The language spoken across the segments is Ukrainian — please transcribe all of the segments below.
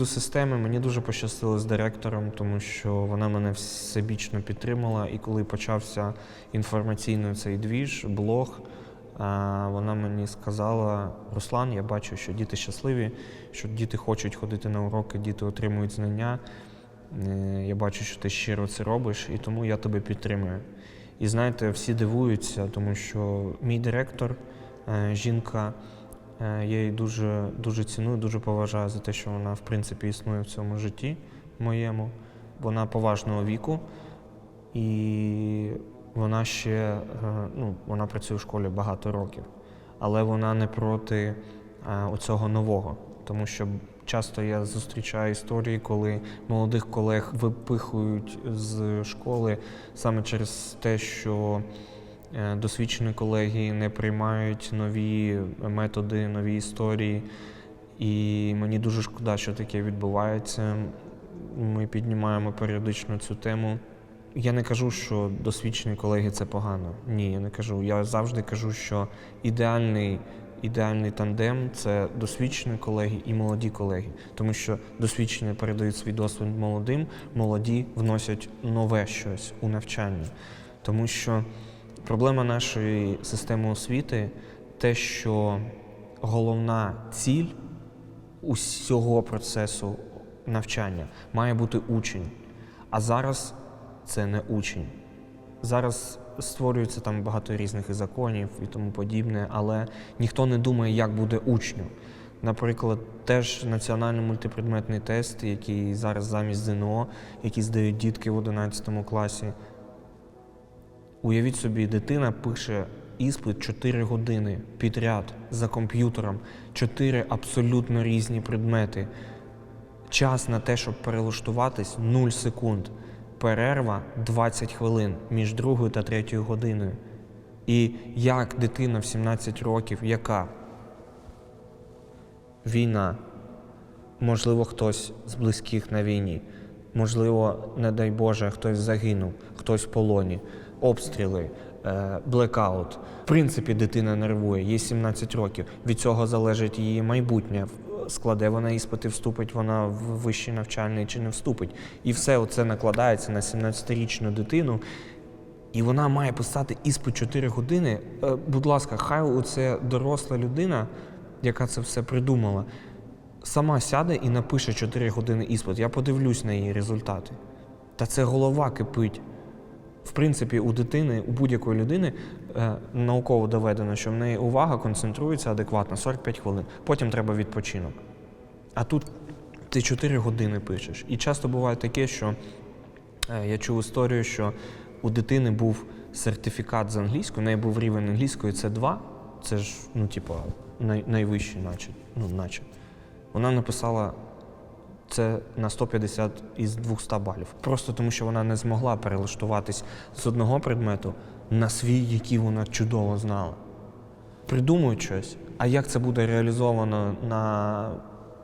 приводу системи мені дуже пощастило з директором, тому що вона мене всебічно підтримала. І коли почався інформаційний цей двіж, блог, вона мені сказала: Руслан, я бачу, що діти щасливі, що діти хочуть ходити на уроки, діти отримують знання. Е, Я бачу, що ти щиро це робиш, і тому я тебе підтримую. І знаєте, всі дивуються, тому що мій директор, е, жінка, я її дуже, дуже ціную, дуже поважаю за те, що вона в принципі існує в цьому житті моєму. Вона поважного віку, і вона ще е, ну, вона працює в школі багато років, але вона не проти е, оцього нового. Тому що часто я зустрічаю історії, коли молодих колег випихують з школи саме через те, що е, досвідчені колеги не приймають нові методи, нові історії. І мені дуже шкода, що таке відбувається. Ми піднімаємо періодично цю тему. Я не кажу, що досвідчені колеги це погано. Ні, я не кажу. Я завжди кажу, що ідеальний, ідеальний тандем це досвідчені колеги і молоді колеги. Тому що досвідчені передають свій досвід молодим, молоді вносять нове щось у навчання. Тому що проблема нашої системи освіти те, що головна ціль усього процесу навчання має бути учень. А зараз це не учень. Зараз створюється там багато різних і законів і тому подібне, але ніхто не думає, як буде учню. Наприклад, теж національний мультипредметний тест, який зараз замість ЗНО, який здають дітки в 11 класі. Уявіть собі, дитина пише іспит 4 години підряд за комп'ютером, 4 абсолютно різні предмети. Час на те, щоб перелаштуватись 0 секунд. Перерва 20 хвилин між другою та третьою годиною. І як дитина в 17 років, яка війна, можливо, хтось з близьких на війні, можливо, не дай Боже, хтось загинув, хтось в полоні, обстріли, е, блекаут. В принципі, дитина нервує, їй 17 років. Від цього залежить її майбутнє. Складе вона іспити, вступить вона в вищий навчальний чи не вступить. І все це накладається на 17-річну дитину. І вона має писати іспит 4 години. Е, Будь ласка, хай оце доросла людина, яка це все придумала, сама сяде і напише 4 години іспит. Я подивлюсь на її результати. Та це голова кипить. В принципі, у дитини, у будь-якої людини е, науково доведено, що в неї увага концентрується адекватно 45 хвилин. Потім треба відпочинок. А тут ти 4 години пишеш. І часто буває таке, що е, я чув історію, що у дитини був сертифікат з англійської, у неї був рівень англійської це 2, це ж, ну, типу, най, найвищий, наче. Ну, наче. Вона написала це на 150 із 200 балів. Просто тому, що вона не змогла перелаштуватись з одного предмету на свій, який вона чудово знала. Придумують щось, а як це буде реалізовано на,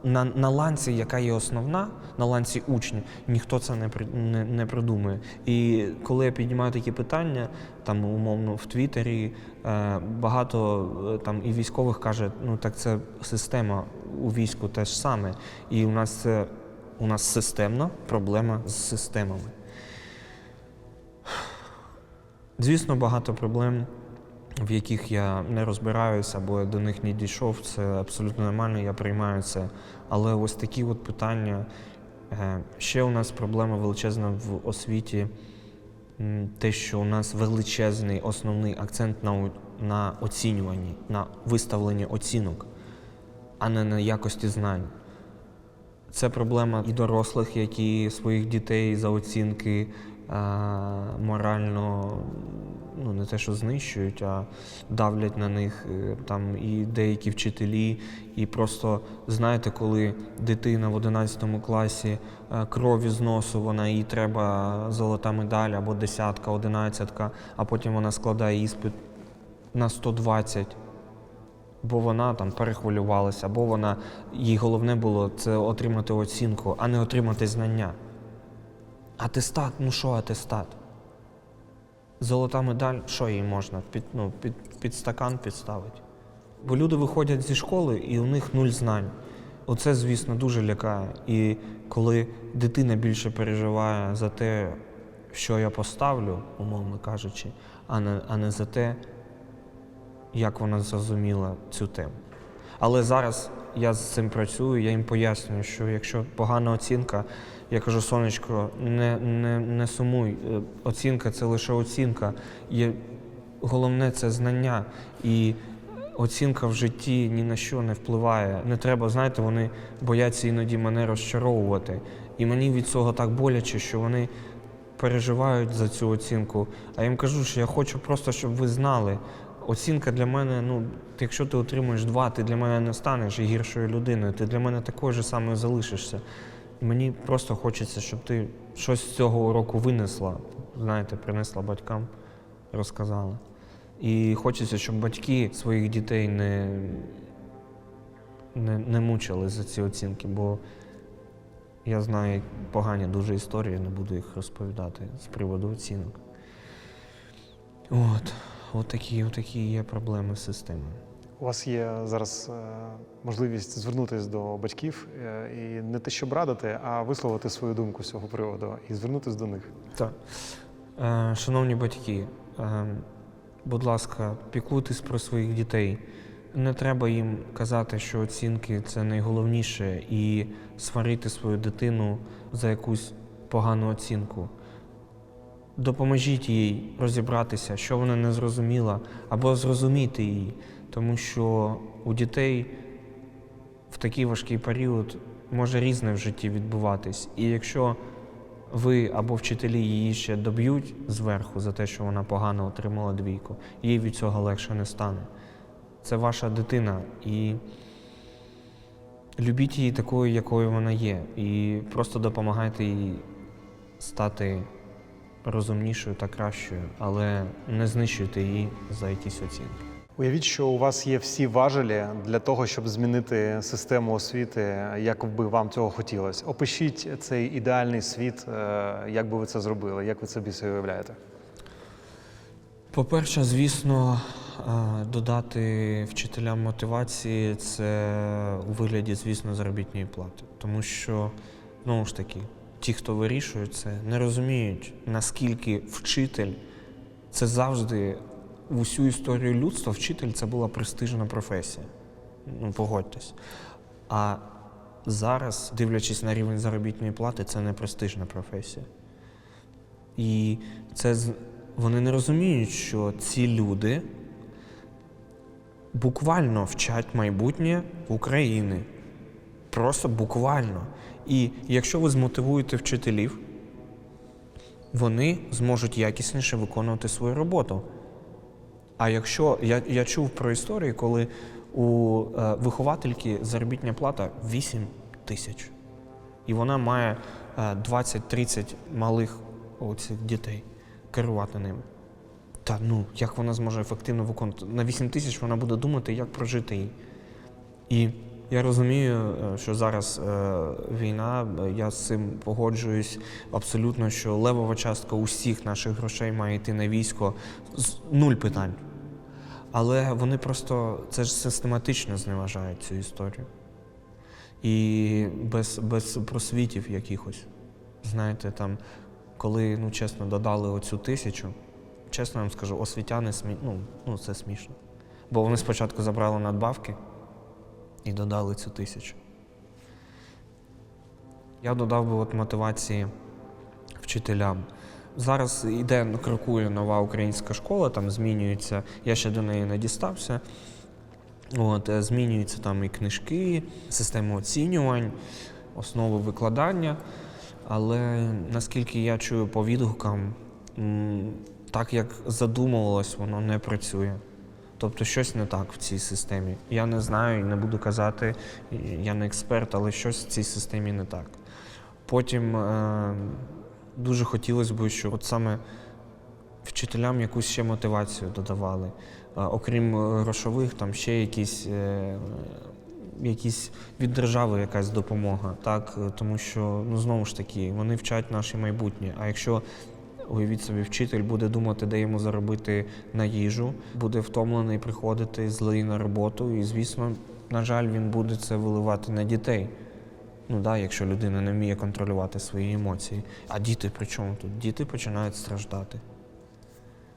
на, на ланці, яка є основна, на ланці учня, ніхто це не, не, не придумує. І коли я піднімаю такі питання, там умовно в Твіттері, е, багато е, там і військових каже, ну так це система у війську теж саме. І у нас це у нас системна проблема з системами. Звісно, багато проблем, в яких я не розбираюся або я до них не дійшов, це абсолютно нормально, я приймаю це. Але ось такі от питання. Е, Ще у нас проблема величезна в освіті, те, що у нас величезний основний акцент на, на оцінюванні, на виставленні оцінок, а не на якості знань. Це проблема і дорослих, які своїх дітей за оцінки морально ну, не те, що знищують, а давлять на них е, там і деякі вчителі. І просто знаєте, коли дитина в 11 класі е, крові з носу, вона їй треба золота медаль або десятка, одинадцятка, а потім вона складає іспит на 120 бо вона там перехвилювалася, або вона їй головне було це отримати оцінку, а не отримати знання. Атестат, ну що атестат? Золота медаль, що їй можна? Під, ну, під, під стакан підставити. Бо люди виходять зі школи і у них нуль знань. Оце, звісно, дуже лякає. І коли дитина більше переживає за те, що я поставлю, умовно кажучи, а не, а не за те, як вона зрозуміла цю тему. Але зараз я з цим працюю, я їм пояснюю, що якщо погана оцінка, я кажу, сонечко, не, не, не сумуй, е, оцінка це лише оцінка. Є, головне це знання. І оцінка в житті ні на що не впливає. Не треба, знаєте, вони бояться іноді мене розчаровувати. І мені від цього так боляче, що вони переживають за цю оцінку. А я їм кажу, що я хочу просто, щоб ви знали. Оцінка для мене, ну, якщо ти отримуєш два, ти для мене не станеш гіршою людиною, ти для мене такою ж самою залишишся. Мені просто хочеться, щоб ти щось з цього уроку винесла, знаєте, принесла батькам, розказала. І хочеться, щоб батьки своїх дітей не, не, не мучили за ці оцінки, бо я знаю погані дуже історії, не буду їх розповідати з приводу оцінок. От, от такі, от такі є проблеми з системою. У вас є зараз е, можливість звернутися до батьків е, і не те, щоб радити, а висловити свою думку з цього приводу і звернутися до них. Так. Е, шановні батьки, будь ласка, піклуйтесь про своїх дітей. Не треба їм казати, що оцінки це найголовніше, і сварити свою дитину за якусь погану оцінку. Допоможіть їй розібратися, що вона не зрозуміла, або зрозуміти її, тому що у дітей в такий важкий період може різне в житті відбуватись. І якщо ви або вчителі її ще доб'ють зверху за те, що вона погано отримала двійку, їй від цього легше не стане. Це ваша дитина, і любіть її такою, якою вона є, і просто допомагайте їй стати розумнішою та кращою, але не знищуйте її за якісь оцінки. Уявіть, що у вас є всі важелі для того, щоб змінити систему освіти, як би вам цього хотілося. Опишіть цей ідеальний світ, е, як би ви це зробили, як ви собі це уявляєте. По-перше, звісно, е, додати вчителям мотивації це у вигляді, звісно, заробітної плати. Тому що, знову ж таки, ті, хто вирішує це, не розуміють, наскільки вчитель це завжди в усю історію людства вчитель це була престижна професія. Ну, погодьтесь. А зараз, дивлячись на рівень заробітної плати, це не престижна професія. І це вони не розуміють, що ці люди буквально вчать майбутнє України. Просто буквально. І якщо ви змотивуєте вчителів, вони зможуть якісніше виконувати свою роботу. А якщо я, я чув про історії, коли у е, виховательки заробітня плата 8 тисяч, і вона має е, 20-30 малих оцих дітей керувати ними. Та ну, як вона зможе ефективно виконувати? На 8 тисяч вона буде думати, як прожити її. І я розумію, е, що зараз е, війна, я з цим погоджуюсь абсолютно, що левова частка усіх наших грошей має йти на військо з нуль питань. Але вони просто це ж систематично зневажають цю історію. І без, без просвітів якихось. Знаєте, там, коли, ну чесно, додали оцю тисячу, чесно вам скажу, освітяни смі... ну, ну, це смішно. Бо вони спочатку забрали надбавки і додали цю тисячу. Я додав би от мотивації вчителям. Зараз йде, ну, крокує нова українська школа, там змінюється, я ще до неї не дістався. От, е, змінюються там і книжки, система оцінювань, основи викладання. Але наскільки я чую по відгукам, так як задумувалось, воно не працює. Тобто щось не так в цій системі. Я не знаю і не буду казати, я не експерт, але щось в цій системі не так. Потім е, дуже хотілося б, щоб от саме вчителям якусь ще мотивацію додавали. Е, окрім е, грошових, там ще якісь, е, якісь від держави якась допомога. Так? Е, Тому що, ну знову ж таки, вони вчать наше майбутнє. А якщо Уявіть собі, вчитель буде думати, де йому заробити на їжу, буде втомлений приходити злий на роботу, і, звісно, на жаль, він буде це виливати на дітей. Ну да, якщо людина не вміє контролювати свої емоції. А діти при чому тут? Діти починають страждати.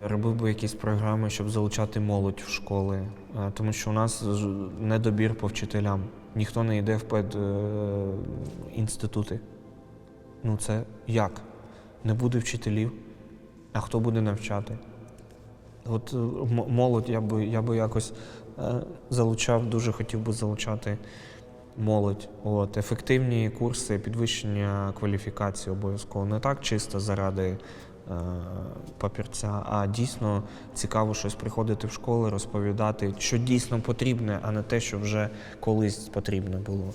Робив би якісь програми, щоб залучати молодь в школи, е, тому що у нас недобір по вчителям. Ніхто не йде в педінститути. Ну це як? Не буде вчителів, а хто буде навчати? От е, молодь я би, я би якось е, залучав, дуже хотів би залучати молодь. От, ефективні курси підвищення кваліфікації обов'язково. Не так чисто заради е, папірця, а дійсно цікаво щось приходити в школи, розповідати, що дійсно потрібне, а не те, що вже колись потрібно було.